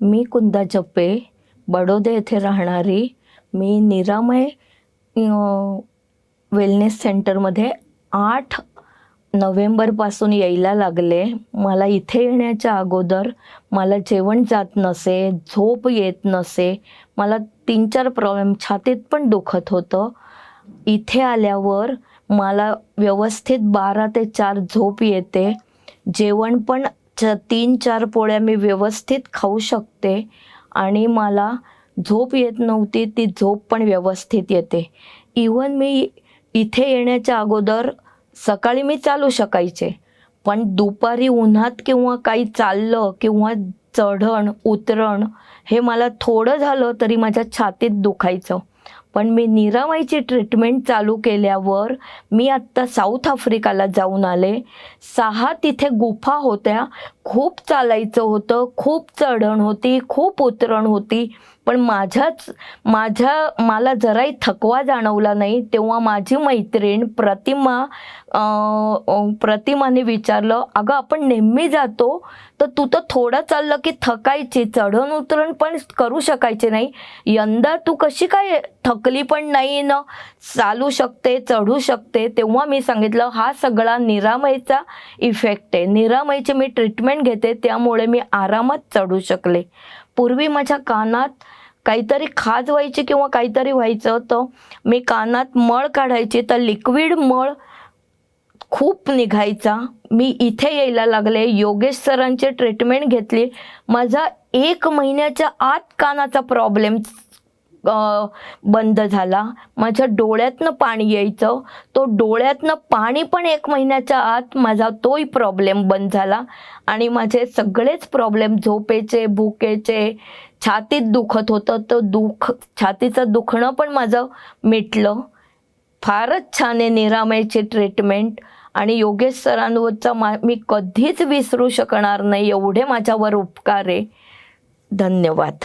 मी कुंदा जप्पे बडोदे येथे राहणारी मी निरामय वेलनेस सेंटरमध्ये आठ नोव्हेंबरपासून यायला लागले. मला इथे येण्याच्या अगोदर मला जेवण जात नसे झोप येत नसे. मला तीन चार प्रॉब्लेम छातीत पण दुखत होतं. इथे आल्यावर मला व्यवस्थित बारा ते चार झोप येते. जेवण पण च तीन चार पोळ्या मी व्यवस्थित खाऊ शकते आणि मला झोप येत नव्हती ती झोप पण व्यवस्थित येते. इवन मी इथे येण्याच्या अगोदर सकाळी मी चालू शकायचे पण दुपारी उन्हात किंवा काही चाललं किंवा चढण उतरण हे मला थोडं झालं तरी माझ्या छातीत दुखायचं. पण मी निरामयची ट्रीटमेंट चालू केल्यावर मी आत्ता साऊथ आफ्रिकाला जाऊन आले. सहा तिथे गुफा होत्या. खूप चालायचं होतं. खूप चढण होती. खूप उतरण होती. पण माझ्याच माझ्या मला जराही थकवा जाणवला नाही. तेव्हा माझी मैत्रीण प्रतिमा प्रतिमाने विचारलं अगं आपण नेहमी जातो तर तू तर थोडं चाललं की थकायची. चढण उतरण पण करू शकायचे नाही. यंदा तू कशी काय थकली पण नाही न चालू शकते चढू शकते. तेव्हा मी सांगितलं हा सगळा निरामयचा इफेक्ट आहे. निरामयची मी ट्रीटमेंट घेते त्यामुळे मी आरामात चढू शकले. पूर्वी माझ्या कानात काहीतरी खाज व्हायची किंवा काहीतरी व्हायचं तर मी कानात मळ काढायची तर लिक्विड मळ खूप निघायचा. मी इथे यायला लागले योगेश सरांची ट्रीटमेंट घेतली. माझा एक महिन्याच्या आत कानाचा प्रॉब्लेम बंद झाला. माझ्या डोळ्यातनं पाणी यायचं. तो डोळ्यातनं पाणी पण एक महिन्याच्या आत माझा तोही प्रॉब्लेम बंद झाला. आणि माझे सगळेच प्रॉब्लेम झोपेचे भुकेचे छातीत दुखत होतं. तर दुख छातीचं दुखणं पण माझं मिटलं. फारच छान आहे निरामयची ट्रीटमेंट आणि योगेश सरांवरचा मा मी कधीच विसरू शकणार नाही. एवढे माझ्यावर उपकार आहे. धन्यवाद.